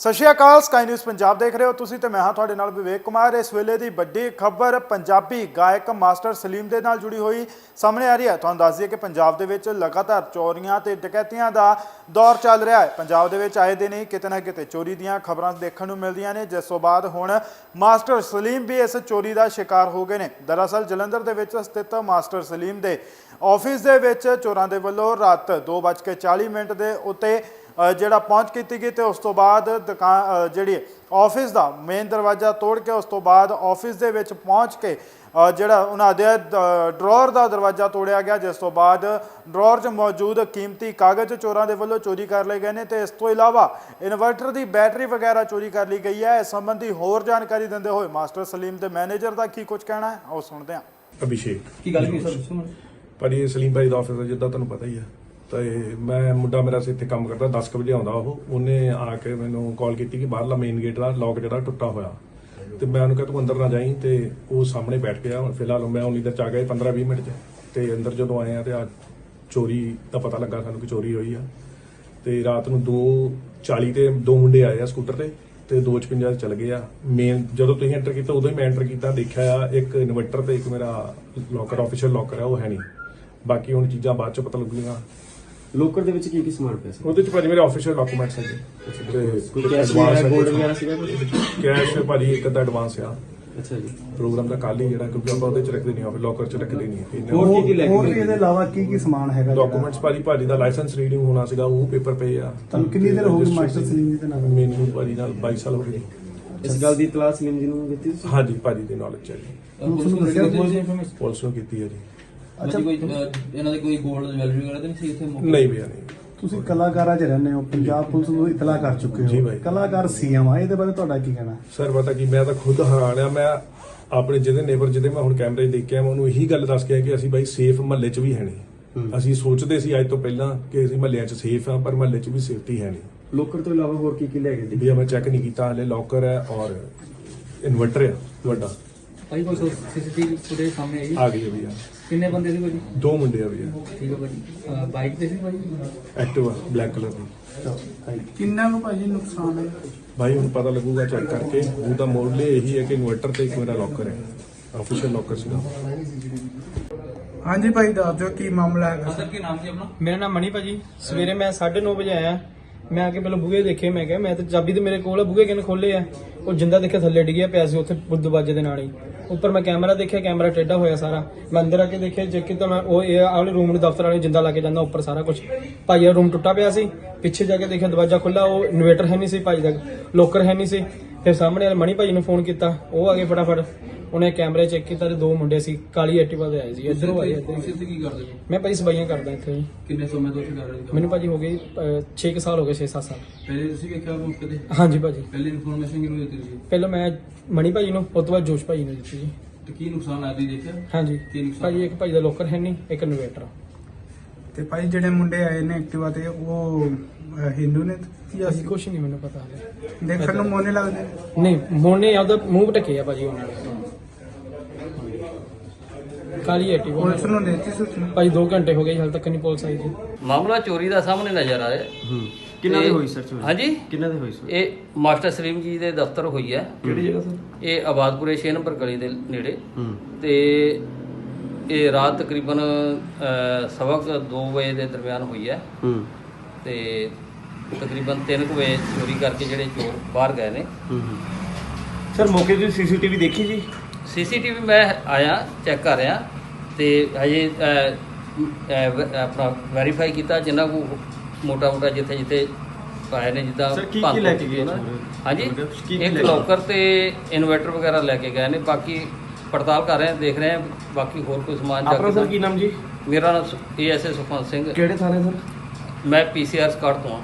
ਸਤਿ ਸ਼੍ਰੀ ਅਕਾਲ ਸਕਾਈ ਨਿਊਜ਼ ਪੰਜਾਬ ਦੇਖ ਰਹੇ ਹੋ ਤੁਸੀਂ ਤੇ ਮੈਂ ਹਾਂ ਤੁਹਾਡੇ ਨਾਲ ਵਿਵੇਕ ਕੁਮਾਰ। ਇਸ ਵੇਲੇ ਦੀ ਵੱਡੀ ਖਬਰ ਪੰਜਾਬੀ ਗਾਇਕ ਮਾਸਟਰ ਸਲੀਮ ਦੇ ਨਾਲ ਜੁੜੀ ਹੋਈ ਸਾਹਮਣੇ ਆ ਰਹੀ ਹੈ। ਤੁਹਾਨੂੰ ਦੱਸ ਦਈਏ ਕਿ ਪੰਜਾਬ ਦੇ ਵਿੱਚ ਲਗਾਤਾਰ ਚੋਰੀਆਂ ਤੇ ਡਕੈਤੀਆਂ ਦਾ ਦੌਰ ਚੱਲ ਰਿਹਾ ਹੈ। ਪੰਜਾਬ ਦੇ ਵਿੱਚ ਆਏ ਦਿਨ ਹੀ ਕਿਤੇ ਨਾ ਕਿਤੇ ਚੋਰੀ ਦੀਆਂ ਖਬਰਾਂ ਦੇਖਣ ਨੂੰ ਮਿਲਦੀਆਂ ਨੇ। ਜਿਸ ਤੋਂ ਬਾਅਦ ਹੁਣ ਮਾਸਟਰ ਸਲੀਮ ਵੀ ਇਸ ਚੋਰੀ ਦਾ ਸ਼ਿਕਾਰ ਹੋ ਗਏ ਨੇ। ਦਰਅਸਲ ਜਲੰਧਰ ਦੇ ਵਿੱਚ ਸਥਿਤ ਮਾਸਟਰ ਸਲੀਮ ਦੇ ਆਫਿਸ ਦੇ ਵਿੱਚ ਚੋਰਾਂ ਦੇ ਵੱਲੋਂ ਰਾਤ 2:40 ਮਿੰਟ ਦੇ ਉੱਤੇ ਜਿਹੜਾ ਪਹੁੰਚ ਕੀਤੀ ਗਈ ਤੇ ਉਸ ਤੋਂ ਬਾਅਦ ਦੁਕਾਨ ਜਿਹੜੀ ਆਫਿਸ ਦਾ ਮੇਨ ਦਰਵਾਜ਼ਾ ਤੋੜ ਕੇ ਉਸ ਤੋਂ ਬਾਅਦ ਆਫਿਸ ਦੇ ਵਿੱਚ ਪਹੁੰਚ ਕੇ ਜਿਹੜਾ ਉਹਨਾਂ ਦੇ ਡਰਾਅਰ ਦਾ ਦਰਵਾਜ਼ਾ ਤੋੜਿਆ ਗਿਆ ਜਿਸ ਤੋਂ ਬਾਅਦ ਡਰਾਅਰ 'ਚ ਮੌਜੂਦ ਕੀਮਤੀ ਕਾਗਜ਼ ਚੋਰਾਂ ਦੇ ਵੱਲੋਂ ਚੋਰੀ ਕਰ ਲਏ ਗਏ ਨੇ ਤੇ ਇਸ ਤੋਂ ਇਲਾਵਾ ਇਨਵਰਟਰ ਦੀ ਬੈਟਰੀ ਵਗੈਰਾ ਚੋਰੀ ਕਰ ਲਈ ਗਈ ਹੈ। ਇਸ ਸੰਬੰਧੀ ਹੋਰ ਜਾਣਕਾਰੀ ਦਿੰਦੇ ਹੋਏ ਮਾਸਟਰ ਸਲੀਮ ਦੇ ਮੈਨੇਜਰ ਦਾ ਕੀ ਕੁਝ ਕਹਿਣਾ ਹੈ ਆਓ ਸੁਣਦੇ ਹਾਂ। ਅਭਿਸ਼ੇਕ। ਕੀ ਗੱਲ ਕੀ ਸਰ ਭਾਜੀ ਇਹ ਸਲੀਮ ਭਾਈ ਦਾ ਆਫਿਸ ਹੈ ਜਿੱਦਾਂ ਤੁਹਾਨੂੰ ਪਤਾ ਹੀ ਹੈ। ਤੇ ਮੈਂ ਮੁੰਡਾ ਮੇਰਾ ਸੀ ਇੱਥੇ ਕੰਮ ਕਰਦਾ 10 ਕੁ ਵਜੇ ਆਉਂਦਾ ਉਹ। ਉਹਨੇ ਆ ਕੇ ਮੈਨੂੰ ਕਾਲ ਕੀਤੀ ਕਿ ਬਾਹਰਲਾ ਮੇਨ ਗੇਟ ਦਾ ਲੌਕ ਜਿਹੜਾ ਟੁੱਟਾ ਹੋਇਆ। ਤੇ ਮੈਂ ਉਹਨੂੰ ਕਿਹਾ, ਤੂੰ ਅੰਦਰ ਨਾ ਜਾਈਂ। ਤੇ ਉਹ ਸਾਹਮਣੇ ਬੈਠ ਗਿਆ। ਫਿਲਹਾਲ ਮੈਂ ਉਨੀ ਦੇਰ ਚ ਆ ਗਿਆ 15 20 ਮਿੰਟ ਚ। ਤੇ ਅੰਦਰ ਜਦੋਂ ਆਏ ਆ ਤੇ ਆ ਚੋਰੀ ਦਾ ਪਤਾ ਲੱਗਾ ਸਾਨੂੰ ਕਿ ਚੋਰੀ ਹੋਈ ਆ। ਤੇ ਰਾਤ ਨੂੰ 2:40 ਤੇ ਦੋ ਮੁੰਡੇ ਆਏ ਆ ਸਕੂਟਰ ਤੇ ਤੇ 2:55 ਚਲ ਗਏ ਆ। ਮੇਨ ਜਦੋਂ ਤੁਸੀਂ ਐਂਟਰ ਕੀਤਾ, ਉਦੋਂ ਹੀ ਮੈਂ ਐਂਟਰ ਕੀਤਾ। ਦੇਖਿਆ ਆ, ਇੱਕ ਇਨਵਰਟਰ ਤੇ ਇੱਕ ਮੇਰਾ ਲੋਕਰ ਆਫੀਸ਼ੀਅਲ ਲੋਕਰ ਹੈ ਉਹ ਹੈ ਨਹੀਂ। ਬਾਕੀ ਹੁਣ ਚੀਜ਼ਾਂ ਬਾਅਦ ਚ ਪਤਾ ਲੱਗੂਗੀਆਂ। ਲੋਕਰ ਦੇ ਵਿੱਚ ਕੀ ਕੀ ਸਮਾਨ ਪਿਆ ਸੀ? ਉਹਦੇ ਚ ਭਾਜੀ ਮੇਰੇ ਆਫੀਸ਼ੀਅਲ ਡਾਕੂਮੈਂਟਸ ਹੈਗੇ। ਕੋਈ ਤੇ ਕੈਸ਼ advance ਵਗੈਰਾ ਗੋਲਡ। ਵਗੈਰਾ ਸੀਗਾ ਕੁਝ ਕੈਸ਼ ਭਾਜੀ ਇੱਕ ਅੱਧਾ ਐਡਵਾਂਸ ਆ। ਅੱਛਾ ਜੀ। ਪ੍ਰੋਗਰਾਮ ਦਾ ਕੱਲ ਹੀ ਜਿਹੜਾ ਕਿਉਂਕਿ ਆਪਾਂ ਉਹਦੇ ਚ ਰੱਖਦੇ ਨਹੀਂ ਆ ਲੋਕਰ ਚ ਰੱਖਦੇ ਨਹੀਂ ਹੋਰ ਕੀ ਕੀ ਲੈ ਕੇ ਹੋਰ? ਇਹਦੇ ਇਲਾਵਾ ਕੀ ਕੀ ਸਮਾਨ ਹੈਗਾ? ਡਾਕੂਮੈਂਟਸ ਭਾਜੀ ਭਾਜੀ ਦਾ ਲਾਇਸੈਂਸ ਰੀਡਿੰਗ ਹੋਣਾ ਸੀਗਾ ਉਹ ਪੇਪਰ ਪਏ ਆ। ਤੁਹਾਨੂੰ ਕਿੰਨੀ ਦੇਰ ਹੋ ਗਈ ਮਾਸਟਰ ਸਲੀਮ ਜੀ ਦੇ ਨਾਲ? ਮੈਨੂੰ ਭਾਜੀ ਨਾਲ 22 ਸਾਲ ਹੋ ਗਏ। ਇਸ ਗੱਲ ਦੀ ਇਤਲਾਹ ਸਲੀਮ ਜੀ ਨੂੰ ਦਿੱਤੀ ਤੁਸੀਂ? ਹਾਂਜੀ ਭਾਜੀ ਦੀ ਨੌਲੇਜ ਹੈ ਜੀ। ਪੁਲਿਸ ਨੂੰ ਕੀਤੀ ਹੈ ਜੀ। ਅੱਛਾ। ਕੋਈ ਅਹ, ਇਹਨਾਂ ਦੇ ਕੋਈ ਗੋਲਡ ਜਵੈਲਰੀ ਵਗੈਰਾ ਤਾਂ ਨਹੀਂ ਸੀ ਇੱਥੇ ਮੌਕੇ ਨਹੀਂ ਭਈਆ ਨਹੀਂ। ਤੁਸੀਂ ਕਲਾਕਾਰਾਂ 'ਚ ਰਹਿੰਦੇ ਹੋ ਪੰਜਾਬ ਪੁਲਿਸ ਨੂੰ ਇਤਲਾਹ ਕਰ ਚੁੱਕੇ ਜੀ ਹੋ। ਬਾਈ। ਕਲਾਕਾਰ ਸੀਐਮ ਆ ਇਹਦੇ ਬਾਰੇ ਤੁਹਾਡਾ ਕੀ ਕਹਿਣਾ? ਸਰ ਪਤਾ ਕੀ ਮੈਂ ਤਾਂ ਖੁਦ ਹੈਰਾਨ ਆ ਮੈਂ ਆਪਣੇ ਜਿਹਦੇ ਨੇਬਰ ਜਿਹਦੇ ਮੈਂ ਹੁਣ ਕੈਮਰੇ ਦੇਖਿਆ ਮੈਂ ਉਹਨੂੰ ਇਹੀ ਗੱਲ ਦੱਸ ਕੇ ਆਇਆ ਕਿ ਅਸੀਂ ਬਾਈ ਸੇਫ ਮਹੱਲੇ 'ਚ ਵੀ ਹੈ ਨਹੀਂ। ਅਸੀਂ ਸੋਚਦੇ ਸੀ ਅੱਜ ਤੋਂ ਪਹਿਲਾਂ ਕਿ ਅਸੀਂ ਮਹੱਲਿਆਂ 'ਚ ਸੇਫ ਆ ਪਰ ਮਹੱਲੇ 'ਚ ਵੀ ਸੇਫਟੀ ਹੈ ਨਹੀਂ। ਲੋਕਰ ਤੋਂ ਇਲਾਵਾ ਹੋਰ ਕੀ ਕੀ ਲੈ ਗਏ ਜੀ ਵੀ ਮੈਂ ਚੈੱਕ ਨਹੀਂ ਕੀਤਾ ਹਲੇ ਲੋਕਰ ਹੈ ਔਰ ਇਨਵਰਟਰ ਹੈ ਵੱਡਾ। ਭਾਈ ਕੋਈ ਸੀਸੀਟੀਵੀ ਫੁਟੇਜ ਸਾਹਮਣੇ ਆਈ? ਆ ਗਈ ਹੈ ਭਈਆ ਕਿੰਨੇ ਬੰਦੇ ਸੀ ਭਾਜੀ? ਦੋ ਮੁੰਡੇ ਆ ਭਈਆ ਠੀਕ ਹੈ ਭਾਜੀ। ਬਾਈਕ ਤੇ ਸੀ ਭਾਜੀ? ਐਕਟਿਵਾ ਬਲੈਕ ਕਲਰ ਦੀ। ਕਿੰਨਾ ਨੂੰ ਭਾਜੀ ਨੁਕਸਾਨ ਹੈ? ਭਾਈ ਹੁਣ ਪਤਾ ਲੱਗੂਗਾ ਚੈੱਕ ਕਰਕੇ। ਉਹਦਾ ਮੋਡਲ ਇਹੀ ਹੈ ਕਿ ਇਨਵਰਟਰ ਤੇ ਇੱਕ ਮੇਰਾ ਲੋਕਰ ਹੈ। ਆਫੀਸ਼ੀਅਲ ਲੋਕਰ ਸੀਗਾ। ਹਾਂਜੀ ਭਾਈ ਦੱਸ ਦਿਓ ਕੀ ਮਾਮਲਾ ਹੈਗਾ? ਸਰ ਕੀ ਨਾਮ ਸੀ ਆਪਣਾ? ਮੇਰਾ ਨਾਮ ਮਣੀ ਭਾਜੀ। ਸਵੇਰੇ ਮੈਂ 9:30 ਵਜੇ ਆਇਆ। ਮੈਂ ਆ ਕੇ ਪਹਿਲਾਂ ਬੂਹੇ ਦੇਖੇ, ਮੈਂ ਕਿਹਾ, ਮੈਂ ਤੇ ਚਾਬੀ ਤੇ ਮੇਰੇ ਕੋਲ ਆ ਬੂਹੇ ਕਿਨੇ ਖੋਲੇ ਆ? ਉਹ ਜਿੰਦਾ ਦੇਖਿਆ, ਥੱਲੇ ਡਿੱਗਿਆ ਪਿਆ ਸੀ ਉੱਥੇ ਦਰਵਾਜ਼ੇ ਦੇ ਨਾਲ ਹੀ। ਉੱਪਰ ਮੈਂ ਕੈਮਰਾ ਦੇਖਿਆ, ਕੈਮਰਾ ਟੇਢਾ ਹੋਇਆ ਸਾਰਾ। ਮੈਂ ਅੰਦਰ ਆ ਕੇ ਦੇਖਿਆ, ਜੇ ਕਿ ਤਾਂ ਮੈਂ ਉਹ ਇਹ ਆਲੇ ਰੂਮ ਨੂੰ ਦਫ਼ਤਰ ਵਾਲੇ ਜਿੰਦਾ ਲਾ ਕੇ ਜਾਂਦਾ, ਉੱਪਰ ਸਾਰਾ ਕੁਝ ਭਾਈ ਦਾ ਰੂਮ ਟੁੱਟਾ ਪਿਆ ਸੀ, ਪਿੱਛੇ ਜਾ ਕੇ ਦੇਖਿਆ, ਦਰਵਾਜ਼ਾ ਖੁੱਲਾ ਉਹ ਇਨਵੇਟਰ ਹੈ ਨਹੀਂ ਸੀ ਭਾਈ ਦਾ ਲੋਕਰ ਹੈ ਨਹੀਂ ਸੀ। ਫਿਰ ਸਾਹਮਣੇ ਵਾਲੇ ਮਣੀ ਭਾਈ ਨੂੰ ਫੋਨ ਕੀਤਾ, ਉਹ ਆ ਗਏ ਫਟਾਫਟ। ਉਹਨੇ ਕੈਮਰੇ ਚੈੱਕ ਕੀਤਾ ਤੇ ਦੋ ਮੁੰਡੇ ਸੀ ਕਾਲੀ ਐਕਟਿਵਾ ਤੇ ਆਏ ਸੀ ਇੱਧਰੋਂ ਆਏ ਇੱਧਰ ਤੁਸੀਂ ਇੱਥੇ ਕੀ ਕਰਦੇ ਜੀ ਮੈਂ ਭਾਈ ਸਬਾਈਆਂ ਕਰਦਾ ਇੱਥੇ। ਜੀ ਕਿੰਨੇ ਸਮੇਂ ਤੋਂ ਇੱਥੇ ਕਰ ਰਹੇ ਹੋ? ਮੈਨੂੰ ਭਾਜੀ ਹੋ ਗਏ 6 ਸਾਲ ਹੋ ਗਏ 6-7 ਸਾਲ। ਪਹਿਲੇ ਤੁਸੀਂ ਵੇਖਿਆ ਮੌਕੇ ਤੇ ਹਾਂਜੀ ਭਾਜੀ। ਪਹਿਲੇ ਇਨਫੋਰਮੇਸ਼ਨ ਕਿਹਨੂੰ ਦਿੱਤੀ ਸੀ ਪਹਿਲਾਂ ਮੈਂ ਮਣੀ ਭਾਜੀ ਨੂੰ ਉਸ ਤੋਂ ਬਾਅਦ ਜੋਸ਼ ਭਾਜੀ ਨੂੰ ਦਿੱਤੀ ਜੀ। ਤੇ ਕੀ ਨੁਕਸਾਨ ਆਦੀ ਦੇਖਿਆ? ਹਾਂਜੀ। ਕੀ ਨੁਕਸਾਨ? ਭਾਜੀ ਇੱਕ ਭਾਜੀ ਦਾ ਲੋਕਰ ਹੈ ਨਹੀਂ ਇੱਕ ਇਨਵੇਟਰ। ਤੇ ਭਾਈ ਜਿਹੜੇ ਮੁੰਡੇ ਆਏ ਨੇ ਐਕਟਿਵਾ ਤੇ ਉਹ ਹਿੰਦੂ ਨੇ ਜਾਂ ਅਸੀਂ ਕੁਝ ਨਹੀਂ ਮੈਨੂੰ ਪਤਾ ਦੇਖਣ ਨੂੰ ਮੋਨੇ ਲੱਗਦੇ ਨਹੀਂ ਮੋਨੇ ਆਪਦਾ ਮੂੰਹ ਢੱਕੇ ਆ ਭਾਜੀ ਉਹਨਾਂ ਨੇ ਕਾਲੀ ਐਕਟਿਵਾ ਪੁਲਿਸ ਨੂੰ ਦਿੱਤੀ ਸੂਚਨਾ? ਭਾਜੀ 2 ਘੰਟੇ ਹੋ ਗਏ ਜੀ, ਹਾਲੇ ਤੱਕ ਨਹੀਂ ਪੁਲਿਸ ਆਈ ਜੀ। ਮਾਮਲਾ ਚੋਰੀ ਦਾ ਸਾਹਮਣੇ ਨਜ਼ਰ ਆ ਰਿਹਾ। ਹੂੰ। ਕਿੰਨਾ ਦੇ ਹੋਈ ਸਰ ਚੋਰੀ? ਹਾਂਜੀ। ਕਿੰਨਾ ਦੇ ਹੋਈ ਸਰ? ਇਹ ਮਾਸਟਰ ਸਲੀਮ ਜੀ ਦੇ ਦਫ਼ਤਰ ਹੋਈ ਹੈ। ਕਿਹੜੀ ਜਗ੍ਹਾ ਸਰ? ਇਹ ਆਬਾਦਪੁਰੇ 6 ਨੰਬਰ ਗਲੀ ਦੇ ਨੇੜੇ। ਹੂੰ। ਤੇ ਇਹ ਰਾਤ ਤਕਰੀਬਨ ਅ, ਸਵਾ ਕੁ ਦੋ ਵਜੇ ਦੇ ਦਰਮਿਆਨ ਹੋਈ ਹੈ। ਹੂੰ। ਤੇ ਤਕਰੀਬਨ 3 ਵਜੇ ਚੋਰੀ ਕਰਕੇ ਜਿਹੜੇ ਚੋਰ ਬਾਹਰ ਗਏ ਨੇ। ਹੂੰ ਸਰ ਮੌਕੇ ਦੀ ਸੀਸੀਟੀਵੀ ਦੇਖੀ ਜੀ? ਸੀਸੀਟੀਵੀ ਮੈਂ ਆਇਆ ਚੈੱਕ ਕਰ ਰਿਹਾ ਤੇ ਹਜੇ ਆਪਣਾ ਵੈਰੀਫਾਈ ਕੀਤਾ ਜਿੰਨਾ ਕੋ ਮੋਟਾ ਮੋਟਾ ਜਿੱਥੇ ਜਿੱਥੇ ਪਾਏ ਨੇ ਜਿੱਦਾਂ ਕੀ- ਕੀ ਭੰਨ ਲੈ ਕੇ ਗਏ? ਹਾਂਜੀ ਕੀ- ਕੀ ਇੱਕ ਕੇ ਲੋਕਰ ਤੇ ਇਨਵਰਟਰ ਵਗੈਰਾ ਲੈ ਕੇ ਗਏ ਨੇ ਬਾਕੀ ਪੜਤਾਲ ਕਰ ਰਹੇ ਹਾਂ ਦੇਖ ਰਹੇ ਹਾਂ ਬਾਕੀ ਹੋਰ ਕੋਈ ਸਮਾਨ ਆਪਣਾ ਜਾ ਸਰ ਕੀ ਨਾਮ ਜੀ? ਮੇਰਾ ਨਾਮ ਏਐਸਏ ਸੁਖਵੰਤ ਸਿੰਘ ਕਿਹੜੇ ਥਾਣੇ ਸਰ? ਮੈਂ ਪੀਸੀਆਰ ਸਕਾਟ ਤੋਂ ਹਾਂ।